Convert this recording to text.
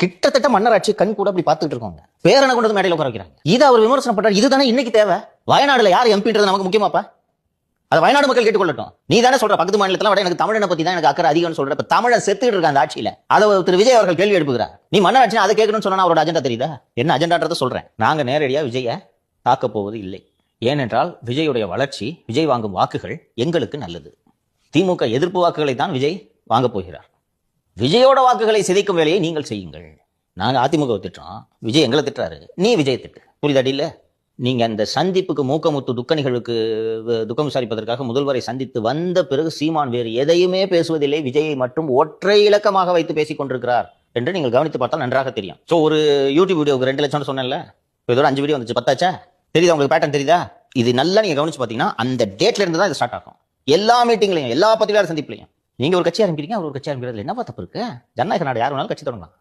கிட்டத்தட்ட மன்னராட்சி கண் கூட அப்படி பார்த்துட்டு இருக்காங்க பேரனை கொண்டு மேடையில் உட்கார வைக்கிறாங்க. இதை அவர் விமர்சனம் பண்றாரு. இதுதானே இன்னைக்கு தேவை? வயநாடுல யார் எம்பின்றது நமக்கு முக்கியமாப்பா? அதை வயநாடு மக்கள் கேட்டுக்கொள்ளட்டும். நீ தானே சொல்ற பக்கத்து மாநிலத்தில் விட எனக்கு தமிழனை பத்தி தான் எனக்கு அக்கறை அதிகம்னு சொல்ற. இப்ப தமிழன் செத்துட்டு இருக்க அந்த ஆட்சியில. அதை திரு விஜய் அவர்கள் கேள்வி எழுப்புகிறார். நீ மன்னராட்சி அதை கேட்கணும்னு சொன்னா அவரோட அஜெண்டா தெரியுதா? என்ன அஜெண்டான்றத சொல்றேன். நாங்க நேரடியா விஜய தாக்க போவது இல்லை. ஏனென்றால் விஜயுடைய வளர்ச்சி விஜய் வாங்கும் வாக்குகள் எங்களுக்கு நல்லது. திமுக எதிர்ப்பு வாக்குகளை தான் விஜய் வாங்க போகிறார். விஜயோட வாக்குகளை சிதைக்கும் வேலையை நீங்கள் செய்யுங்கள். நாங்க அதிமுக திட்டுறோம். விஜய் எங்களை திட்டுறாரு. நீ விஜய் திட்டு. புரிதாடி இல்லை நீங்க அந்த சந்திப்புக்கு மூக்கமுத்து துக்க நிகழ்வுக்கு துக்கம் விசாரிப்பதற்காக முதல்வரை சந்தித்து வந்த பிறகு சீமான் வேறு எதையுமே பேசுவதில்லை. விஜயை மட்டும் ஒற்றை இலக்கமாக வைத்து பேசிக் கொண்டிருக்கிறார் என்று நீங்கள் கவனித்து பார்த்தால் நன்றாக தெரியும். ஸோ ஒரு யூடியூப் வீடியோக்கு ரெண்டு லட்சம் சொன்னேன்ல? இதோட அஞ்சு வீடியோ வந்துச்சு. பத்தாச்சா? தெரியுதா உங்களுக்கு பேட்டர்ன் தெரியுதா? இது நல்லா நீங்க கவனிச்சு பாத்தீங்கன்னா அந்த டேட்ல இருந்து தான் இது ஸ்டார்ட் ஆகும். எல்லா மீட்டிங்லையும் எல்லா பத்திரிகையாளர் சந்திப்புலையும். நீங்க ஒரு கட்சி ஆரம்பிக்கிறீங்க அவர் ஒரு கட்சி ஆரம்பிக்கிறது என்னப்பா தப்பு இருக்கு? ஜனநாயக நாடு யார் வேணாலும் கட்சி தொடங்கலாம்.